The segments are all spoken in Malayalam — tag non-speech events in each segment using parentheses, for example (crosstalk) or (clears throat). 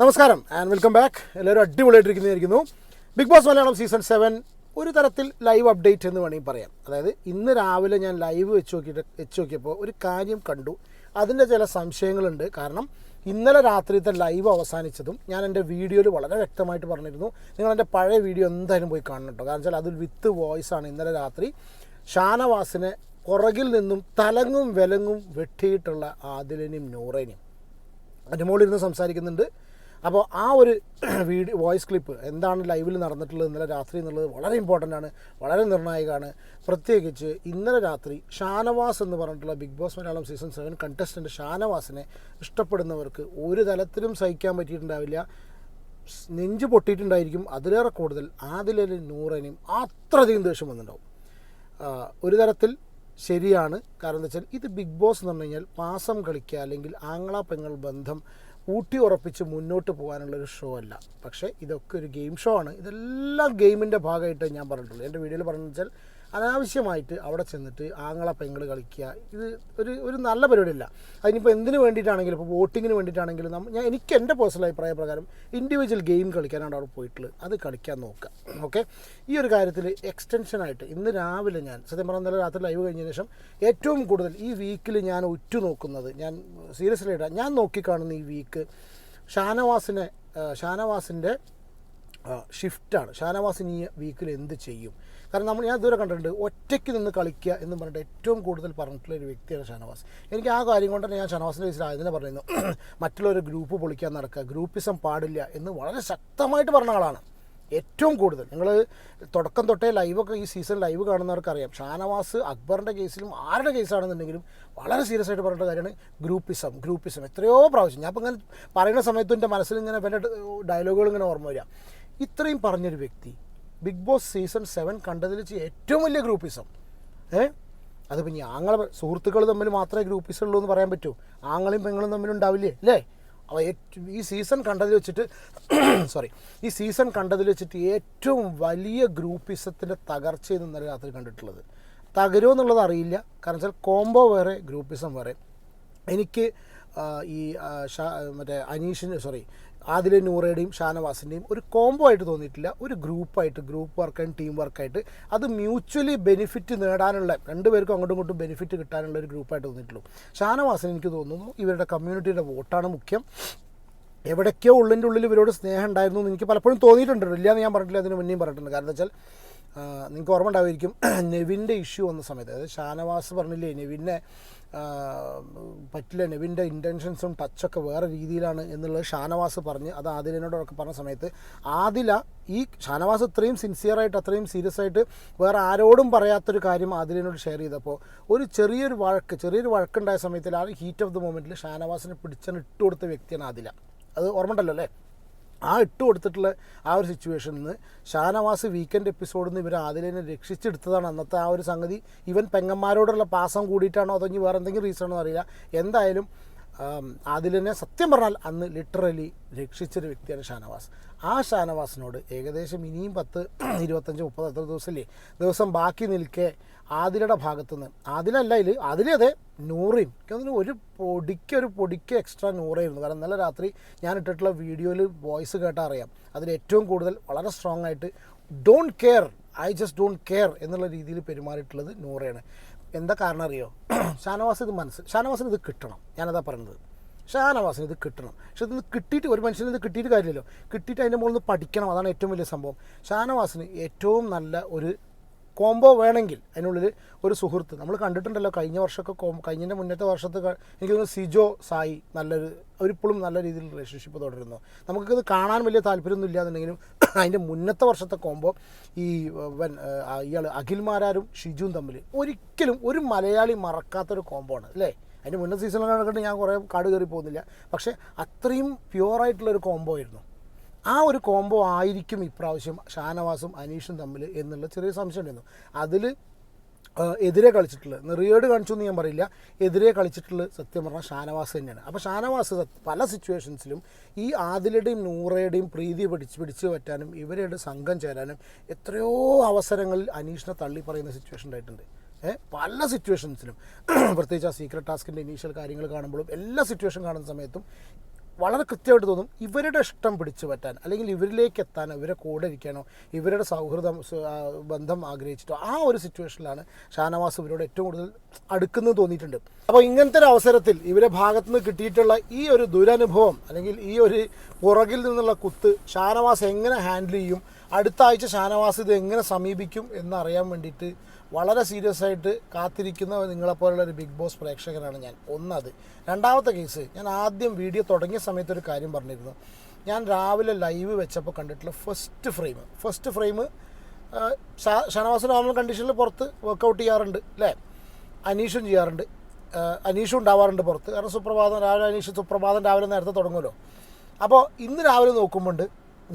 നമസ്കാരം ആൻഡ് വെൽക്കം ബാക്ക് എല്ലാവരും അടിപൊളിയായിട്ടിരിക്കുന്നതായിരിക്കുന്നു. Big Boss Malayalam season seven ഒരു തരത്തിൽ ലൈവ് അപ്ഡേറ്റ് എന്ന് വേണമെങ്കിൽ പറയാം. അതായത് ഇന്ന് രാവിലെ ഞാൻ ലൈവ് വെച്ച് നോക്കിയിട്ട് വെച്ച് നോക്കിയപ്പോൾ ഒരു കാര്യം കണ്ടു. അതിന്റെ ചില സംശയങ്ങളുണ്ട്. കാരണം ഇന്നലെ രാത്രിത്തെ ലൈവ് അവസാനിച്ചതും ഞാൻ എന്റെ വീഡിയോയിൽ വളരെ വ്യക്തമായിട്ട് പറഞ്ഞിരുന്നു. നിങ്ങൾ എന്റെ പഴയ വീഡിയോ എന്തായാലും പോയി കാണണം കേട്ടോ കാരണം വെച്ചാൽ അതിൽ വിത്ത് വോയിസ് ആണ് ഇന്നലെ രാത്രി. ഷാനവാസിനെ പുറകിൽ നിന്നും തലങ്ങും വിലങ്ങും വെട്ടിയിട്ടുള്ള ആദിലിനെയും മുകളിൽ ഇരുന്ന് സംസാരിക്കുന്നുണ്ട്. അപ്പോൾ ആ ഒരു (clears throat) വീഡിയോ വോയിസ് ക്ലിപ്പ് എന്താണ് ലൈവിൽ നടന്നിട്ടുള്ളത് ഇന്നലെ രാത്രി എന്നുള്ളത് വളരെ ഇമ്പോർട്ടന്റ് ആണ് വളരെ നിർണായകമാണ്. പ്രത്യേകിച്ച് ഇന്നലെ രാത്രി ഷാനവാസ് എന്ന് പറഞ്ഞിട്ടുള്ള Big Boss Malayalam season seven contestant ഷാനവാസിനെ ഇഷ്ടപ്പെടുന്നവർക്ക് ഒരു തലത്തിലും സഹിക്കാൻ പറ്റിയിട്ടുണ്ടാവില്ല. നെഞ്ച് പൊട്ടിയിട്ടുണ്ടായിരിക്കും. അതിലേറെ കൂടുതൽ ആദിലൊരു നൂറനും അത്രയധികം ദേഷ്യം വന്നിട്ടുണ്ടാവും. ഒരു തരത്തിൽ ശരിയാണ്. കാരണം എന്താ വെച്ചാൽ ഇത് ബിഗ് ബോസ് എന്ന് പറഞ്ഞു കഴിഞ്ഞാൽ പാസം കളിക്കുക അല്ലെങ്കിൽ ആങ്ങള പെങ്ങൾ ബന്ധം ഊട്ടി ഉറപ്പിച്ച് മുന്നോട്ട് പോകാനുള്ളൊരു ഷോ അല്ല. പക്ഷേ ഇതൊക്കെ ഒരു ഗെയിം ഷോ ആണ്. ഇതെല്ലാം ഗെയിമിന്റെ ഭാഗമായിട്ട് ഞാൻ പറഞ്ഞിട്ടുള്ളൂ എന്റെ വീഡിയോയിൽ പറഞ്ഞു വെച്ചാൽ അനാവശ്യമായിട്ട് അവിടെ ചെന്നിട്ട് ആങ്ങള പെങ്ങൾ കളിക്കുക. ഇത് ഒരു ഒരു നല്ല പരിപാടിയല്ല. അതിനിപ്പോൾ എന്തിനു വേണ്ടിയിട്ടാണെങ്കിലും ഇപ്പോൾ വോട്ടിങ്ങിന് വേണ്ടിയിട്ടാണെങ്കിലും നമ്മൾ ഞാൻ എനിക്ക് എന്റെ പേഴ്സണൽ അഭിപ്രായ പ്രകാരം ഇൻഡിവിജ്വൽ ഗെയിം കളിക്കാനാണ് അവിടെ പോയിട്ടുള്ളത്. അത് കളിക്കാൻ നോക്കുക. ഓക്കെ ഈ ഒരു കാര്യത്തിൽ എക്സ്റ്റൻഷനായിട്ട് ഇന്ന് രാവിലെ ഞാൻ സത്യം പറഞ്ഞാൽ ഇന്നലെ രാത്രി ലൈവ് കഴിഞ്ഞതിന് ശേഷം ഏറ്റവും കൂടുതൽ ഈ വീക്കിൽ ഞാൻ ഉറ്റുനോക്കുന്നത് ഞാൻ സീരിയസ്ലി ഞാൻ നോക്കിക്കാണുന്ന ഈ വീക്ക് ഷാനവാസിനെ ഷാനവാസിന്റെ ഷിഫ്റ്റാണ് ഷാനവാസ് ഇനി വീക്കിൽ എന്ത് ചെയ്യും? കാരണം നമ്മൾ ഞാൻ ഇതുവരെ കണ്ടിട്ടുണ്ട് ഒറ്റയ്ക്ക് നിന്ന് കളിക്കുക എന്ന് പറഞ്ഞിട്ട് ഏറ്റവും കൂടുതൽ പറഞ്ഞിട്ടുള്ള ഒരു വ്യക്തിയാണ് ഷാനവാസ്. എനിക്ക് ആ കാര്യം കൊണ്ട് തന്നെ ഞാൻ ഷാനവാസിന്റെ കേസിൽ ആയതിനെ പറയുന്നു (clears throat) മറ്റുള്ളൊരു ഗ്രൂപ്പ് പൊളിക്കാൻ നടക്കുക ഗ്രൂപ്പിസം പാടില്ല എന്ന് വളരെ ശക്തമായിട്ട് പറഞ്ഞ ആളാണ്. ഏറ്റവും കൂടുതൽ. നിങ്ങൾ തുടക്കം തൊട്ടേ ലൈവൊക്കെ ഈ സീസൺ ലൈവ് കാണുന്നവർക്കറിയാം ഷാനവാസ് അക്ബറിന്റെ കേസിലും ആരുടെ കേസാണെന്നുണ്ടെങ്കിലും വളരെ സീരിയസ് ആയിട്ട് പറഞ്ഞിട്ട് കാര്യമാണ് ഗ്രൂപ്പിസം ഗ്രൂപ്പിസം എത്രയോ പ്രാവശ്യം. ഞാൻ അപ്പോൾ ഇങ്ങനെ പറയുന്ന സമയത്ത് എന്റെ മനസ്സിൽ ഇങ്ങനെ എന്റെ ഡയലോഗുകൾ ഇങ്ങനെ ഓർമ്മ വരിക. ഇത്രയും പറഞ്ഞൊരു വ്യക്തി ബിഗ് ബോസ് സീസൺ സെവൻ കണ്ടതിൽ വെച്ച് ഏറ്റവും വലിയ ഗ്രൂപ്പിസം ഏ? അതിപ്പോൾ ഇനി ആങ്ങളെ സുഹൃത്തുക്കൾ തമ്മിൽ മാത്രമേ ഗ്രൂപ്പിസം ഉള്ളൂ എന്ന് പറയാൻ പറ്റൂ. ആങ്ങളും പെങ്ങളും തമ്മിൽ ഉണ്ടാവില്ലേ? അല്ലേ? അപ്പോൾ ഈ സീസൺ കണ്ടതിൽ വെച്ചിട്ട് (coughs) സോറി ഈ സീസൺ കണ്ടതിൽ വെച്ചിട്ട് ഏറ്റവും വലിയ ഗ്രൂപ്പിസത്തിന്റെ തകർച്ചയെന്ന് ഇന്നലെ രാത്രി കണ്ടിട്ടുള്ളത്. തകരുമോ എന്നുള്ളത് അറിയില്ല. കാരണം വെച്ചാൽ കോംബോ വേറെ ഗ്രൂപ്പിസം വേറെ. എനിക്ക് ഈ മറ്റേ അനീഷിന് സോറി ആദിലെ നൂറയുടെയും ഷാനവാസിന്റെയും ഒരു കോംബോ ആയിട്ട് തോന്നിയിട്ടില്ല. ഒരു ഗ്രൂപ്പായിട്ട് ഗ്രൂപ്പ് വർക്ക് ആൻഡ് ടീം വർക്കായിട്ട് അത് മ്യൂച്വലി ബെനിഫിറ്റ് നേടാനുള്ള രണ്ടുപേർക്കും അങ്ങോട്ടും ഇങ്ങോട്ടും ബെനിഫിറ്റ് കിട്ടാനുള്ള ഒരു ഗ്രൂപ്പായിട്ട് തോന്നിയിട്ടുള്ളൂ. ഷാനവാസിന് എനിക്ക് തോന്നുന്നു ഇവരുടെ കമ്മ്യൂണിറ്റിയുടെ വോട്ടാണ് മുഖ്യം. എവിടേക്കോ ഉള്ളിന്റെ ഉള്ളിൽ ഇവരോട് സ്നേഹം ഉണ്ടായിരുന്നു എന്ന് എനിക്ക് പലപ്പോഴും തോന്നിയിട്ടുണ്ട് ഇല്ല എന്ന് ഞാൻ പറഞ്ഞിട്ടില്ല അതിന് മുന്നേയും പറഞ്ഞിട്ടുണ്ട്. കാരണം വെച്ചാൽ നിങ്ങൾക്ക് ഓർമ്മ ഉണ്ടാവുമായിരിക്കും. (clears throat) നെവിന്റെ ഇഷ്യൂ വന്ന സമയത്ത് അതായത് ഷാനവാസ് പറഞ്ഞില്ലേ നെവിനെ പറ്റില്ല നെവിന്റെ ഇന്റൻഷൻസും ടച്ചൊക്കെ വേറെ രീതിയിലാണ് എന്നുള്ളത് ഷാനവാസ് പറഞ്ഞ് അത് ആദിലിനോടൊക്കെ പറഞ്ഞ സമയത്ത് ആദില ഈ ഷാനവാസ് ഇത്രയും സിൻസിയറായിട്ട് അത്രയും സീരിയസ് ആയിട്ട് വേറെ ആരോടും പറയാത്തൊരു കാര്യം ആദിലിനോട് ഷെയർ ചെയ്തപ്പോൾ ഒരു ചെറിയൊരു വഴക്ക് ചെറിയൊരു വഴക്കുണ്ടായ സമയത്തിൽ ആ ഹീറ്റ് ഓഫ് ദി മൊമെന്റിൽ ഷാനവാസിനെ പിടിച്ചാൽ ഇട്ട് കൊടുത്ത വ്യക്തിയാണ് ആദില. അത് ഓർമ്മ ഉണ്ടല്ലോ അല്ലേ? ആ ഇട്ട് കൊടുത്തിട്ടുള്ള ആ ഒരു സിറ്റുവേഷനിൽ നിന്ന് ഷാനവാസ് വീക്കെൻഡ് എപ്പിസോഡിൽ നിന്ന് ഇവർ ആദിലിനെ രക്ഷിച്ചെടുത്തതാണ്. അന്നത്തെ ആ ഒരു സംഗതി. ഇവൻ പെങ്ങന്മാരോടുള്ള പാസം കൂടിയിട്ടാണോ അതോ ഇനി വേറെ എന്തെങ്കിലും റീസൺ അറിയില്ല. എന്തായാലും ആദിലിനെ സത്യം പറഞ്ഞാൽ അന്ന് ലിറ്ററലി രക്ഷിച്ചൊരു വ്യക്തിയാണ് ഷാനവാസ്. ആ ഷാനവാസിനോട് ഏകദേശം ഇനിയും പത്ത് (clears throat) ഇരുപത്തഞ്ച് മുപ്പത് എത്ര ദിവസമില്ലേ? ദിവസം ബാക്കി നിൽക്കെ ആദിലയുടെ ഭാഗത്തുനിന്ന്. ആദിലല്ല ഇതിൽ ആദിലെ അതെ കാരണം ഒരു പൊടിക്ക് ഒരു പൊടിക്ക് എക്സ്ട്രാ നൂറായിരുന്നു. കാരണം ഇന്നലെ രാത്രി ഞാൻ ഇട്ടിട്ടുള്ള വീഡിയോയിൽ വോയിസ് കേട്ടാൽ അറിയാം. അതിൽ ഏറ്റവും കൂടുതൽ വളരെ സ്ട്രോങ് ആയിട്ട് don't care I just don't care എന്നുള്ള രീതിയിൽ പെരുമാറിയിട്ടുള്ളത് നൂറയാണ് എന്താ കാരണം അറിയോ? (clears throat) ഷാനവാസ് ഇത് മനസ്സ് ഷാനവാസിന് ഇത് കിട്ടണം. ഞാനതാ പറയുന്നത് ഷാനവാസിന് ഇത് കിട്ടണം. പക്ഷെ ഇത് കിട്ടിയിട്ട് ഒരു മനുഷ്യന് ഇത് കിട്ടിയിട്ട് കാര്യമില്ലല്ലോ. കിട്ടിയിട്ട് അതിന്റെ മുകളിൽ നിന്ന് പഠിക്കണം. അതാണ് ഏറ്റവും വലിയ സംഭവം. ഷാനവാസിന് ഏറ്റവും നല്ല ഒരു കോംബോ വേണമെങ്കിൽ അതിനുള്ളിൽ ഒരു സുഹൃത്ത്. നമ്മൾ കണ്ടിട്ടുണ്ടല്ലോ കഴിഞ്ഞ വർഷമൊക്കെ കോം കഴിഞ്ഞതിന്റെ മുന്നത്തെ വർഷത്ത് എനിക്ക് തോന്നുന്നു സിജോ സായി നല്ലൊരു അവരിപ്പോഴും നല്ല രീതിയിൽ റിലേഷൻഷിപ്പ് തുടരുന്നു. നമുക്കിത് കാണാൻ വലിയ താല്പര്യമൊന്നും ഇല്ലാന്നുണ്ടെങ്കിലും (clears throat) അതിന്റെ മുന്നത്തെ വർഷത്തെ കോംബോ ഈ വൻ ഇയാൾ അഖിൽമാരാരും ഷിജുവും തമ്മിൽ ഒരിക്കലും ഒരു മലയാളി മറക്കാത്തൊരു കോംബോ ആണ് അല്ലേ? അതിന്റെ മുന്നത്തെ സീസണിൽ കണ്ടിട്ട് ഞാൻ കുറേ കാട് കയറി പോകുന്നില്ല. പക്ഷേ അത്രയും പ്യുവറായിട്ടുള്ളൊരു കോംബോ ആയിരുന്നു. ആ ഒരു കോംബോ ആയിരിക്കും ഇപ്രാവശ്യം ഷാനവാസും അനീഷും തമ്മിൽ എന്നുള്ള ചെറിയ സംശയം ഉണ്ടായിരുന്നു. അതിൽ എതിരെ കളിച്ചിട്ടുള്ള നെറിയേട് കാണിച്ചു എന്ന് ഞാൻ പറയില്ല. എതിരെ കളിച്ചിട്ടുള്ള സത്യം പറഞ്ഞാൽ ഷാനവാസ് തന്നെയാണ്. അപ്പോൾ ഷാനവാസ് പല സിറ്റുവേഷൻസിലും ഈ ആദിലയുടെയും നൂറയുടെയും പ്രീതി പിടിച്ച് പിടിച്ചു പറ്റാനും ഇവരുടെ സംഘം ചേരാനും എത്രയോ അവസരങ്ങളിൽ അനീഷിനെ തള്ളി പറയുന്ന സിറ്റുവേഷൻ ഉണ്ടായിട്ടുണ്ട്. പല സിറ്റുവേഷൻസിലും പ്രത്യേകിച്ച് ആ സീക്രട്ട് ടാസ്കിന്റെ ഇനീഷ്യൽ കാര്യങ്ങൾ കാണുമ്പോഴും എല്ലാ സിറ്റുവേഷൻ കാണുന്ന സമയത്തും വളരെ കൃത്യമായിട്ട് തോന്നും ഇവരുടെ ഇഷ്ടം പിടിച്ചു പറ്റാൻ. അല്ലെങ്കിൽ ഇവരിലേക്ക് എത്താനോ ഇവരെ കൂടെ ഇരിക്കാനോ ഇവരുടെ സൗഹൃദം ബന്ധം ആഗ്രഹിച്ചിട്ടോ ആ ഒരു സിറ്റുവേഷനിലാണ് ഷാനവാസ് ഇവരോട് ഏറ്റവും കൂടുതൽ അടുക്കുന്നത് തോന്നിയിട്ടുണ്ട്. അപ്പോൾ ഇങ്ങനത്തെ ഒരു അവസരത്തിൽ ഇവരെ ഭാഗത്തു നിന്ന് കിട്ടിയിട്ടുള്ള ഈ ഒരു ദുരനുഭവം അല്ലെങ്കിൽ ഈ ഒരു പുറകിൽ നിന്നുള്ള കുത്ത് ഷാനവാസ് എങ്ങനെ ഹാൻഡിൽ ചെയ്യും? അടുത്ത ആഴ്ച ഷാനവാസ് ഇത് എങ്ങനെ സമീപിക്കും എന്നറിയാൻ വേണ്ടിയിട്ട് വളരെ സീരിയസ് ആയിട്ട് കാത്തിരിക്കുന്ന നിങ്ങളെപ്പോലുള്ള ഒരു ബിഗ് ബോസ് പ്രേക്ഷകനാണ് ഞാൻ. ഒന്നത്. രണ്ടാമത്തെ കേസ് ഞാൻ ആദ്യം വീഡിയോ തുടങ്ങിയ സമയത്ത് ഒരു കാര്യം പറഞ്ഞിരുന്നു. ഞാൻ രാവിലെ ലൈവ് വെച്ചപ്പോൾ കണ്ടിട്ടുള്ള first frame first frame Shanavas normal കണ്ടീഷനിൽ പുറത്ത് വർക്കൗട്ട് ചെയ്യാറുണ്ട് അല്ലേ അനീഷും ചെയ്യാറുണ്ട്. അനീഷും ഉണ്ടാവാറുണ്ട് പുറത്ത്. കാരണം സുപ്രഭാതം രാവിലെ അനീഷ് സുപ്രഭാതം രാവിലെ നേരത്തെ തുടങ്ങുമല്ലോ. അപ്പോൾ ഇന്ന് രാവിലെ നോക്കുമ്പോൾ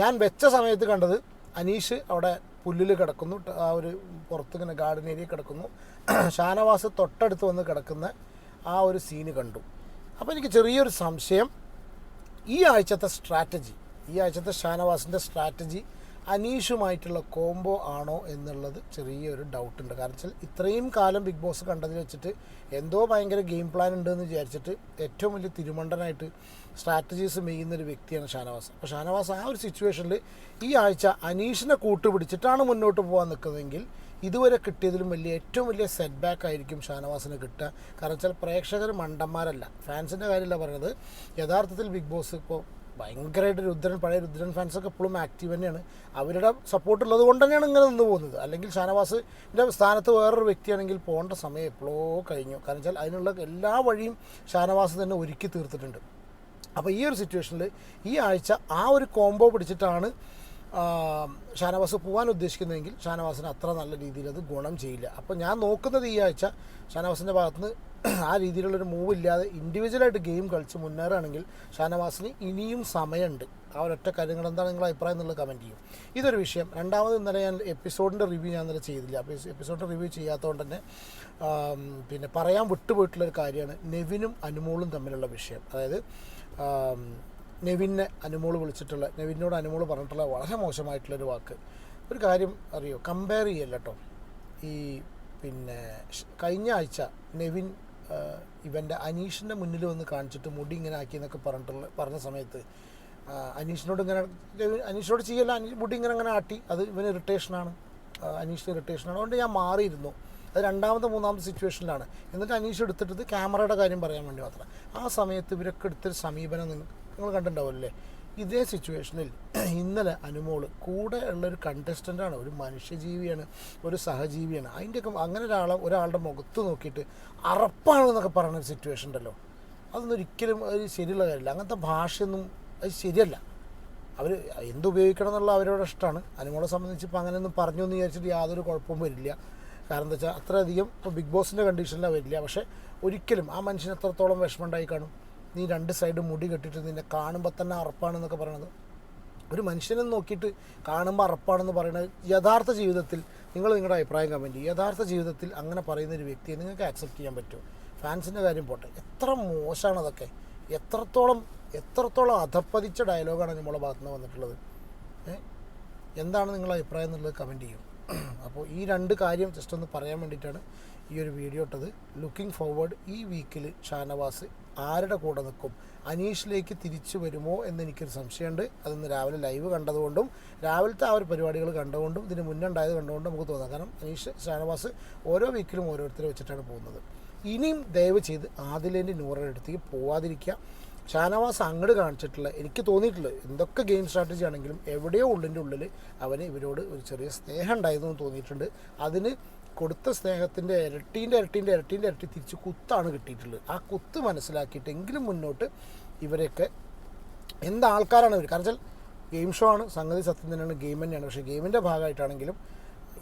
ഞാൻ വെച്ച സമയത്ത് കണ്ടത് അനീഷ് അവിടെ പുല്ലിൽ കിടക്കുന്നു. ആ ഒരു പുറത്തിങ്ങനെ ഗാർഡൻ ഏരിയ കിടക്കുന്നു. (clears throat) ഷാനവാസ് തൊട്ടടുത്ത് വന്ന് കിടക്കുന്ന ആ ഒരു സീന് കണ്ടു. അപ്പോൾ എനിക്ക് ചെറിയൊരു സംശയം. ഈ ആഴ്ചത്തെ സ്ട്രാറ്റജി ഈ ആഴ്ചത്തെ ഷാനവാസിന്റെ സ്ട്രാറ്റജി അനീഷുമായിട്ടുള്ള കോംബോ ആണോ എന്നുള്ളത് ചെറിയൊരു ഡൗട്ട് ഉണ്ട്. കാരണം വെച്ചാൽ ഇത്രയും കാലം ബിഗ് ബോസ് കണ്ടതിൽ വെച്ചിട്ട് എന്തോ ഭയങ്കര ഗെയിം പ്ലാൻ ഉണ്ടെന്ന് വിചാരിച്ചിട്ട് ഏറ്റവും വലിയ തിരുമണ്ടനായിട്ട് സ്ട്രാറ്റജീസ് മെയ്യുന്നൊരു വ്യക്തിയാണ് ഷാനവാസ്. അപ്പോൾ ഷാനവാസ് ആ ഒരു സിറ്റുവേഷനിൽ ഈ ആഴ്ച അനീഷിനെ കൂട്ടുപിടിച്ചിട്ടാണ് മുന്നോട്ട് പോകാൻ നിൽക്കുന്നതെങ്കിൽ ഇതുവരെ കിട്ടിയതിലും വലിയ ഏറ്റവും വലിയ സെറ്റ് ബാക്ക് ആയിരിക്കും ഷാനവാസിന് കിട്ടുക. കാരണം വെച്ചാൽ പ്രേക്ഷകർ മണ്ടന്മാരല്ല. ഫാൻസിന്റെ കാര്യമല്ല പറയുന്നത്. യഥാർത്ഥത്തിൽ ബിഗ് ബോസ് ഇപ്പോൾ ഭയങ്കരമായിട്ട് രുദ്രൻ പഴയ രുദ്രൻ ഫാൻസൊക്കെ എപ്പോഴും ആക്റ്റീവ് തന്നെയാണ്. അവരുടെ സപ്പോർട്ട് ഉള്ളത് കൊണ്ട് തന്നെയാണ് ഇങ്ങനെ നിന്ന് പോകുന്നത്. അല്ലെങ്കിൽ ഷാനവാസിന്റെ സ്ഥാനത്ത് വേറൊരു വ്യക്തിയാണെങ്കിൽ പോകേണ്ട സമയം എപ്പോഴോ കഴിഞ്ഞു. കാരണം വെച്ചാൽ അതിനുള്ള എല്ലാ വഴിയും ഷാനവാസ് തന്നെ ഒരുക്കി തീർത്തിട്ടുണ്ട്. അപ്പോൾ ഈ ഒരു സിറ്റുവേഷനിൽ ഈ ആഴ്ച ആ ഒരു കോംബോ പിടിച്ചിട്ടാണ് ഷാനവാസ് പോകാൻ ഉദ്ദേശിക്കുന്നതെങ്കിൽ ഷാനവാസിന് അത്ര നല്ല രീതിയിൽ അത് ഗുണം ചെയ്യില്ല. അപ്പോൾ ഞാൻ നോക്കുന്നത് ഈ ആഴ്ച ഷാനവാസിന്റെ ഭാഗത്തുനിന്ന് ആ രീതിയിലുള്ളൊരു മൂവ് ഇല്ലാതെ ഇൻഡിവിജ്വലായിട്ട് ഗെയിം കളിച്ച് മുന്നേറുകയാണെങ്കിൽ ഷാനവാസിന് ഇനിയും സമയമുണ്ട്. ആ ഒരൊറ്റ കാര്യങ്ങൾ എന്താണ് നിങ്ങളുടെ അഭിപ്രായം എന്നുള്ളത് കമന്റ് ചെയ്യും. ഇതൊരു വിഷയം. രണ്ടാമത് ഇന്നലെ ഞാൻ എപ്പിസോഡിന്റെ റിവ്യൂ ഞാൻ ഇന്നലെ ചെയ്തില്ല. അപ്പോൾ എപ്പിസോഡിന്റെ റിവ്യൂ ചെയ്യാത്തതുകൊണ്ട് തന്നെ പിന്നെ പറയാൻ വിട്ടുപോയിട്ടുള്ളൊരു കാര്യമാണ് നെവിനും അനുമോളും തമ്മിലുള്ള വിഷയം. അതായത് നെവിനെ അനുമോൾ വിളിച്ചിട്ടുള്ള നെവിനോട് അനുമോൾ പറഞ്ഞിട്ടുള്ള വളരെ മോശമായിട്ടുള്ളൊരു വാക്ക്. ഒരു കാര്യം അറിയോ? കമ്പയർ ചെയ്യല്ല കേട്ടോ ഈ പിന്നെ കഴിഞ്ഞ ആഴ്ച നെവിൻ ഇവന്റെ അനീഷിന്റെ മുന്നിൽ വന്ന് കാണിച്ചിട്ട് മുടി ഇങ്ങനെ ആക്കി എന്നൊക്കെ പറഞ്ഞിട്ടുള്ള പറഞ്ഞ സമയത്ത് അനീഷിനോട് ഇങ്ങനെ അനീഷിനോട് ചെയ്യല്ല അനീഷ് മുടി ഇങ്ങനെ അങ്ങനെ ആട്ടി. അത് ഇവന് ഇറിറ്റേഷനാണ് അനീഷിന് ഇറിറ്റേഷനാണ് അതുകൊണ്ട് ഞാൻ മാറിയിരുന്നു. അത് രണ്ടാമത്തെ മൂന്നാമത്തെ സിറ്റുവേഷനിലാണ് എന്നിട്ട് അനീഷ് എടുത്തിട്ടത് ക്യാമറയുടെ കാര്യം പറയാൻ വേണ്ടി മാത്രം. ആ സമയത്ത് ഇവരൊക്കെ എടുത്തൊരു സമീപനം നിങ്ങൾ കണ്ടിട്ടുണ്ടാവും കണ്ടിട്ടുണ്ടാവുമല്ലേ? ഇതേ സിറ്റുവേഷനിൽ (clears throat) ഇന്നലെ അനുമോൾ കൂടെ ഉള്ള ഒരു കണ്ടസ്റ്റന്റാണ് ഒരു മനുഷ്യജീവിയാണ് ഒരു സഹജീവിയാണ്. അതിന്റെയൊക്കെ അങ്ങനെ ഒരാളെ ഒരാളുടെ മുഖത്ത് നോക്കിയിട്ട് അറപ്പാണെന്നൊക്കെ പറയുന്ന ഒരു സിറ്റുവേഷൻ ഉണ്ടല്ലോ. അതൊന്നും ഒരിക്കലും ഒരു ശരിയുള്ള കാര്യമില്ല. അങ്ങനത്തെ ഭാഷയൊന്നും അത് ശരിയല്ല. അവർ എന്തുപയോഗിക്കണം എന്നുള്ള അവരുടെ ഇഷ്ടമാണ്. അനുമോളെ സംബന്ധിച്ച് ഇപ്പോൾ അങ്ങനെയൊന്നും പറഞ്ഞു എന്ന് വിചാരിച്ചിട്ട് യാതൊരു കുഴപ്പവും വരില്ല. കാരണം എന്താ വെച്ചാൽ അത്രയധികം ഇപ്പോൾ ബിഗ് ബോസിന്റെ കണ്ടീഷനിലാണ് വരില്ല. പക്ഷേ ഒരിക്കലും ആ മനുഷ്യനെത്രത്തോളം വിഷമം ഉണ്ടായി കാണും? നീ രണ്ട് സൈഡ് മുടി കെട്ടിട്ട് നിന്നെ കാണുമ്പോൾ തന്നെ അറപ്പാണെന്നൊക്കെ പറയണത്. ഒരു മനുഷ്യനെ നോക്കിയിട്ട് കാണുമ്പോൾ അറപ്പാണെന്ന് പറയുന്നത് യഥാർത്ഥ ജീവിതത്തിൽ നിങ്ങൾ നിങ്ങളുടെ അഭിപ്രായം കമന്റ് ചെയ്യും. യഥാർത്ഥ ജീവിതത്തിൽ അങ്ങനെ പറയുന്ന ഒരു വ്യക്തിയെ നിങ്ങൾക്ക് ആക്സെപ്റ്റ് ചെയ്യാൻ പറ്റുമോ? ഫാൻസിന്റെ കാര്യം പോട്ടെ. എത്ര മോശമാണ് അതൊക്കെ. എത്രത്തോളം എത്രത്തോളം അധപ്പതിച്ച ഡയലോഗാണ് നമ്മളെ ഭാഗത്തുനിന്ന് വന്നിട്ടുള്ളത്. എന്താണ് നിങ്ങളുടെ അഭിപ്രായം എന്നുള്ളത് കമന്റ് ചെയ്യും. അപ്പോൾ ഈ രണ്ട് കാര്യം ജസ്റ്റ് ഒന്ന് പറയാൻ വേണ്ടിയിട്ടാണ് ഈ ഒരു വീഡിയോ ഇട്ടത്. ലുക്കിംഗ് ഫോർവേഡ് ഈ വീക്കിൽ ഷാനവാസ് ആരുടെ കൂടെ നിൽക്കും? അനീഷിലേക്ക് തിരിച്ചു വരുമോ എന്ന് എനിക്കൊരു സംശയമുണ്ട്. അതിന്ന് രാവിലെ ലൈവ് കണ്ടതുകൊണ്ടും രാവിലത്തെ ആ ഒരു പരിപാടികൾ കണ്ടുകൊണ്ടും ഇതിന് മുന്നേ ഉണ്ടായത് കണ്ടുകൊണ്ടും നമുക്ക് തോന്നാം. കാരണം അനീഷ് ഷാനവാസ് ഓരോ വീക്കിലും ഓരോരുത്തരെ വെച്ചിട്ടാണ് പോകുന്നത്. ഇനിയും ദയവ് ചെയ്ത് ആദിലേന്റെ നൂറടുത്തേക്ക് പോവാതിരിക്കുക. ഷാനവാസ് അങ്ങോട്ട് കാണിച്ചിട്ടുള്ള എനിക്ക് തോന്നിയിട്ടുള്ളത് എന്തൊക്കെ ഗെയിം സ്ട്രാറ്റജി ആണെങ്കിലും എവിടെയോ ഉള്ളിന്റെ ഉള്ളിൽ അവന് ഇവരോട് ഒരു ചെറിയ സ്നേഹം ഉണ്ടായിരുന്നു തോന്നിയിട്ടുണ്ട്. അതിന് കൊടുത്ത സ്നേഹത്തിന്റെ ഇരട്ടീന്റെ ഇരട്ടീന്റെ ഇരട്ടീന്റെ ഇരട്ടി തിരിച്ച് കുത്താണ് കിട്ടിയിട്ടുള്ളത്. ആ കുത്ത് മനസ്സിലാക്കിയിട്ട് എങ്കിലും മുന്നോട്ട് ഇവരെയൊക്കെ എന്ത് ആൾക്കാരാണ് ഇവർ കാരണം വെച്ചാൽ ഗെയിം ഷോ ആണ് സംഗതി സത്യം തന്നെയാണ് ഗെയിം തന്നെയാണ്. പക്ഷേ ഗെയിമിന്റെ ഭാഗമായിട്ടാണെങ്കിലും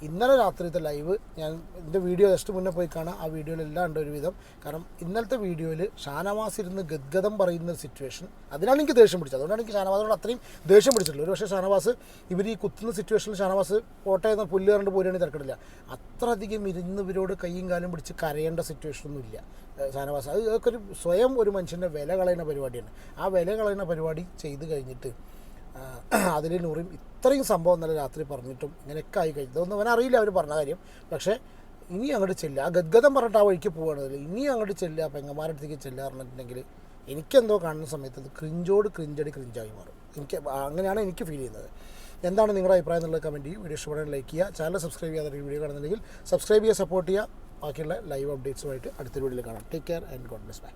ഇന്നലെ രാത്രിത്തെ ലൈവ് ഞാൻ എന്റെ വീഡിയോ ജസ്റ്റ് മുന്നേ പോയി കാണാം. ആ വീഡിയോയിലെല്ലാം ഉണ്ട് ഒരുവിധം. കാരണം ഇന്നലത്തെ വീഡിയോയിൽ ഷാനവാസ് ഇരുന്ന് ഗദ്ഗതം പറയുന്ന സിറ്റുവേഷൻ അതിനാണ് എനിക്ക് ദേഷ്യം പിടിച്ചത്. അതുകൊണ്ടാണ് എനിക്ക് ഷാനവാസിനോട് അത്രയും ദേഷ്യം പിടിച്ചിട്ടുള്ളത്. ഒരു പക്ഷേ ഷാനവാസ് ഇവർ ഈ കുത്തുന്ന സിറ്റുവേഷനിൽ ഷാനവാസ് കോട്ടയെന്ന് പുല്ല് കണ്ട് പോരുകയാണെങ്കിൽ തിരക്കിടില്ല. അത്രയധികം ഇരുന്ന് ഇവരോട് കൈയും കാലും പിടിച്ച് കരയേണ്ട സിറ്റുവേഷനൊന്നും ഇല്ല. ഷാനവാസ്. അത് ഒരു സ്വയം ഒരു മനുഷ്യന്റെ വില കളയുന്ന പരിപാടിയാണ്. ആ വില കളയുന്ന പരിപാടി ചെയ്ത് കഴിഞ്ഞിട്ട് അതിൽ നൂറിയും ഇത്രയും സംഭവം നല്ല രാത്രി പറഞ്ഞിട്ടും ഇങ്ങനെയൊക്കെ ആയി കഴിഞ്ഞു. ഇതൊന്നും അവൻ അറിയില്ല അവർ പറഞ്ഞ കാര്യം. പക്ഷേ ഇനി അങ്ങോട്ട് ചെല്ലുക ആ ഗദ്ഗതം പറഞ്ഞിട്ട് ആ വഴിക്ക് പോകുകയാണെങ്കിൽ ഇനി അങ്ങോട്ട് ചെല്ലുക പെങ്ങന്മാരുടെ അടുത്തേക്ക് ചെല്ലുക പറഞ്ഞിട്ടുണ്ടെങ്കിൽ എനിക്കെന്തോ കാണുന്ന സമയത്ത് അത് ക്രിഞ്ചോട് ക്രിഞ്ചടി ക്രിഞ്ചായി മാറും. എനിക്ക് അങ്ങനെയാണ് എനിക്ക് ഫീൽ ചെയ്യുന്നത്. എന്താണ് നിങ്ങളുടെ അഭിപ്രായം എന്നുള്ളത് കമന്റ് ചെയ്യും. വീഡിയോ ഇഷ്ടപ്പെടാൻ ലൈക്ക് ചെയ്യുക. ചാനൽ സബ്സ്ക്രൈബ് ചെയ്യാതെ വീഡിയോ കാണുന്നുണ്ടെങ്കിൽ സബ്സ്ക്രൈബ് ചെയ്യുക സപ്പോർട്ട് ചെയ്യുക. ബാക്കിയുള്ള ലൈവ് അപ്ഡേറ്റ്സുമായിട്ട് അടുത്ത വീഡിയോയിൽ കാണാം. Take care and God bless bye